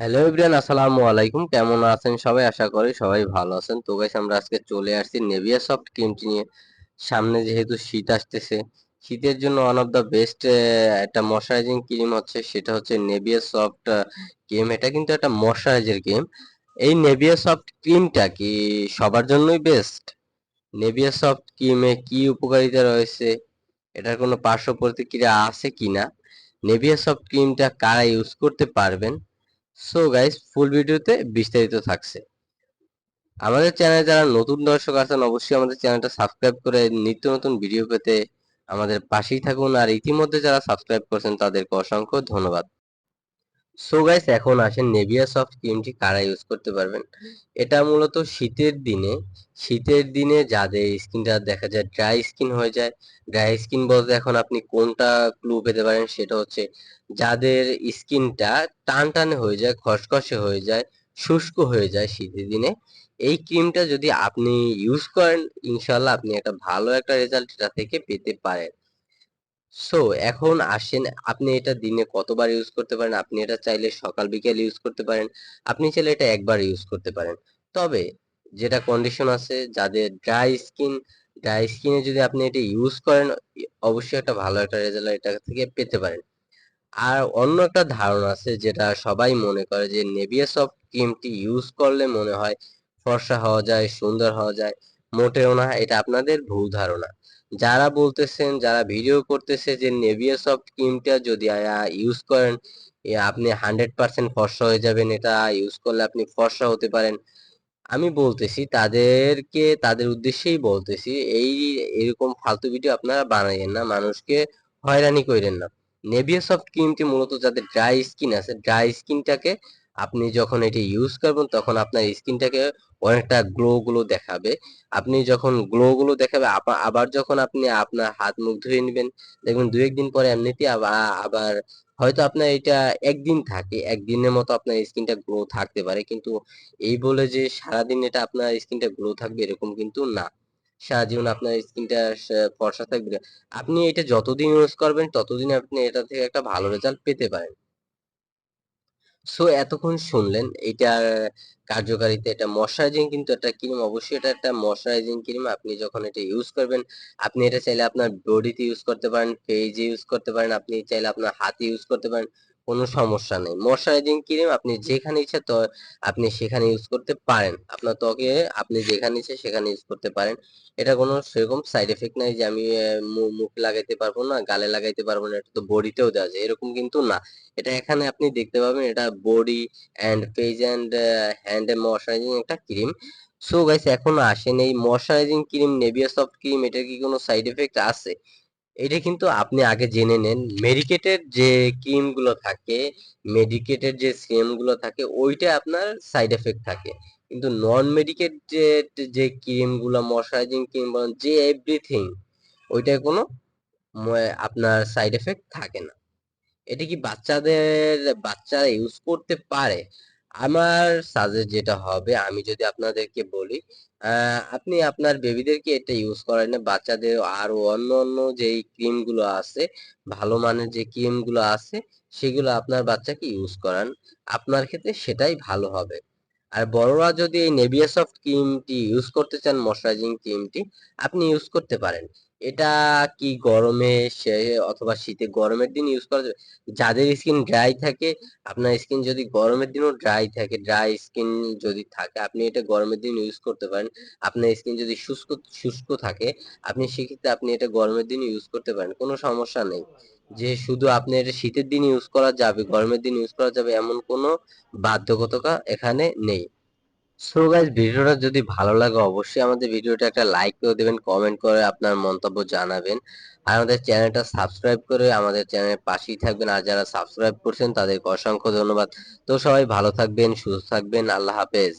Hello everyone আসসালামু আলাইকুম। কেমন আছেন সবাই? আশা করি সবাই ভালো আছেন। তো গাইস আমরা আজকে চলে আসছি নেভিয়া সফট ক্রিমটি নিয়ে। সামনে যেহেতু শীত আসতেছে, শীতের জন্য ওয়ান অফ দ্য বেস্ট একটা ময়শ্চারাইজিং ক্রিম হচ্ছে, সেটা হচ্ছে নেভিয়া সফট ক্রিম এটা কিন্তু একটা ময়শ্চারাইজার ক্রিম এই নেভিয়া সফট ক্রিমটা কি সবার জন্যই বেস্ট নেভিয়া সফট ক্রিমে কি উপকারিতা রয়েছে? এটার কোনো পার্শ্ব প্রতিক্রিয়া আছে কিনা? নেভিয়া সফট ক্রিমটা কারা ইউজ করতে পারবেন? সো গাইস ফুল ভিডিওতে বিস্তারিত থাকছে। আমাদের চ্যানেলে যারা নতুন দর্শক আছেন, অবশ্যই আমাদের চ্যানেলটা সাবস্ক্রাইব করে নিত্য নতুন ভিডিও পেতে আমাদের পাশেই থাকুন। আর ইতিমধ্যে যারা সাবস্ক্রাইব করেছেন, তাদেরকে অসংখ্য ধন্যবাদ। সো গাইস এখন আসেন নেভিয়া সফট ক্রিমটি কারা ইউজ করতে পারবেন? এটা মূলত শীতের দিনে শীতের দিনে যাদের স্কিনটা দেখা যায় ড্রাই স্কিন হয়ে যায় ড্রাই স্কিন বলতে এখন আপনি কোনটা ক্লু পেতে পারেন সেটা হচ্ছে যাদের স্কিনটা টান টানে হয়ে যায়, খসখসে হয়ে যায়, শুষ্ক হয়ে যায় শীতের দিনে, এই ক্রিমটা যদি আপনি ইউজ করেন ইনশাল্লাহ আপনি একটা ভালো একটা রেজাল্ট এটা থেকে পেতে পারেন। সো এখন আসেন, আপনি এটা দিনে কতবার ইউজ করতে পারেন? আপনি এটা চাইলে সকাল বিকেল ইউজ করতে পারেন। আপনি চাইলে এটা একবার ইউজ করতে পারেন। তবে যেটা কন্ডিশন আছে, যাদের ড্রাই স্কিন ড্রাই স্কিনে যদি আপনি এটা ইউজ করেন অবশ্যই একটা ভালো একটা রেজাল্ট এটা থেকে পেতে পারেন। আর অন্য একটা ধারণা আছে, যেটা সবাই মনে করে যে নেভিয়া সফট ক্রিমটি ইউজ করলে মনে হয় ফর্সা হওয়া যায়, সুন্দর হওয়া যায়। মোটেও না, এটা আপনাদের ভুল ধারণা। যারা বলতেছেন, যারা ভিডিও করতেছে যে নেভিয়া সফট ক্রিমটা যদি ইউজ করেন আপনি হান্ড্রেড পার্সেন্ট ফর্সা হয়ে যাবেন। এটা ইউজ করলে আপনি ফর্সা হতে পারেন। আমি বলতেছি, তাদেরকে, তাদের উদ্দেশ্যেই বলতেছি, এই এরকম ফালতু ভিডিও আপনারা বানাইয়েন না, মানুষকে হয়রানি করেন না। নেভিয়া সফট ক্রিমটি মূলত যাদের ড্রাই স্কিন আছে ড্রাই স্কিনটাকে আপনি যখন এটি ইউজ করবেন, তখন আপনার স্কিনটাকে অনেকটা গ্লো গুলো দেখাবে। আপনি যখন গ্লো গুলো দেখাবে আবার যখন আপনি আপনার হাত মুখ ধুয়ে নেবেন, দেখবেন দু একদিন পরে এমনিতে আবার হয়তো আপনার এটা একদিন থাকে, একদিনের মতো আপনার স্কিনটা গ্লো থাকতে পারে। কিন্তু এই বলে যে সারাদিন এটা আপনার স্কিনটা গ্লো থাকবে, এরকম কিন্তু না। সারা জীবন আপনার স্কিনটা ফর্সা থাকবে। আপনি এটা যতদিন ইউজ করবেন, ততদিন আপনি এটা থেকে একটা ভালো রেজাল্ট পেতে পারেন। সো এতক্ষণ শুনলেন এটার কার্যকারিতা, এটা ময়শ্চারাইজিং কিন্তু একটা ক্রিম, অবশ্যই এটা একটা ময়শ্চারাইজিং ক্রিম। আপনি যখন এটা ইউজ করবেন, আপনি এটা চাইলে আপনার বডিতে ইউজ করতে পারেন ফেজে ইউজ করতে পারেন, আপনি চাইলে আপনার হাতে ইউজ করতে পারেন। কোনো সমস্যা নেই। ময়শ্চারাইজিং ক্রিম আপনি যেখানে ইচ্ছা তো আপনি সেখানে ইউজ করতে পারেন। আপনার ত্বকে আপনি যেখানে ইচ্ছে সেখানে ইউজ করতে পারেন। এটা কোনো সেরকম সাইড এফেক্ট নাই যে আমি মুখে লাগাইতে পারব না, গালে লাগাইতে পারব না, এটা তো বডিতেও দেওয়া যায়। এরকম কিন্তু না। এটা এখানে আপনি দেখতে পাবেন এটা body and face and hand moisturising একটা ক্রিম। সো গাইস এখন আসেন। এই moisturising cream Nivea soft cream, এটার কি কোনো সাইড এফেক্ট আছে? এটা কিন্তু আপনি আগে জেনে নেন। মেডিকেটের যে ক্রিমগুলো থাকে মেডিকেটের যে সিরামগুলো থাকে, ওইটা আপনার সাইড এফেক্ট থাকে। কিন্তু নন মেডিকেট যে যে ক্রিমগুলো ময়শ্চারাইজিং ক্রিম বলেন, যে এভরিথিং ওইটায় কোনো আপনার সাইড এফেক্ট থাকে না। এটা কি বাচ্চাদের, বাচ্চারা ইউজ করতে পারে? আমার সাজেস্ট যেটা হবে, আমি যদি আপনাদেরকে বলি আপনি আপনার বেবিদেরকে এটা ইউজ করেন না, বাচ্চাদের আরও অন্য অন্য যেই ক্রিমগুলো আছে, ভালো মানের যে ক্রিমগুলো আছে, সেগুলো আপনার বাচ্চাকে ইউজ করান। আপনার ক্ষেত্রে সেটাই ভালো হবে। আর বড়রা যদি এই নেভিয়া সফট ক্রিমটি ইউজ করতে চান ময়শ্চারাইজিং ক্রিমটি আপনি ইউজ করতে পারেন। এটা কি গরমে অথবা শীতে গরমের দিন ইউজ করা যাবে যাদের স্কিন ড্রাই থাকে, আপনার স্কিন যদি গরমের দিনও ড্রাই থাকে ড্রাই স্কিন যদি থাকে, আপনি এটা গরমের দিন ইউজ করতে পারেন। আপনার স্কিন যদি শুষ্ক শুষ্ক থাকে, আপনি সেক্ষেত্রে আপনি এটা গরমের দিন ইউজ করতে পারেন, কোনো সমস্যা নেই। যে শুধু আপনি এটা শীতের দিন ইউজ করা যাবে, গরমের দিন ইউজ করা যাবে, এমন কোনো বাধ্যকতা এখানে নেই। সো গাইজ ভিডিওটা যদি ভালো লাগে, অবশ্যই আমাদের ভিডিওটা একটা লাইক করে দেবেন কমেন্ট করে আপনার মন্তব্য জানাবেন। আর আমাদের চ্যানেলটা সাবস্ক্রাইব করে আমাদের চ্যানেলের পাশেই থাকবেন। আর যারা সাবস্ক্রাইব করছেন, তাদেরকে অসংখ্য ধন্যবাদ। তো সবাই ভালো থাকবেন, সুস্থ থাকবেন। আল্লাহ হাফেজ।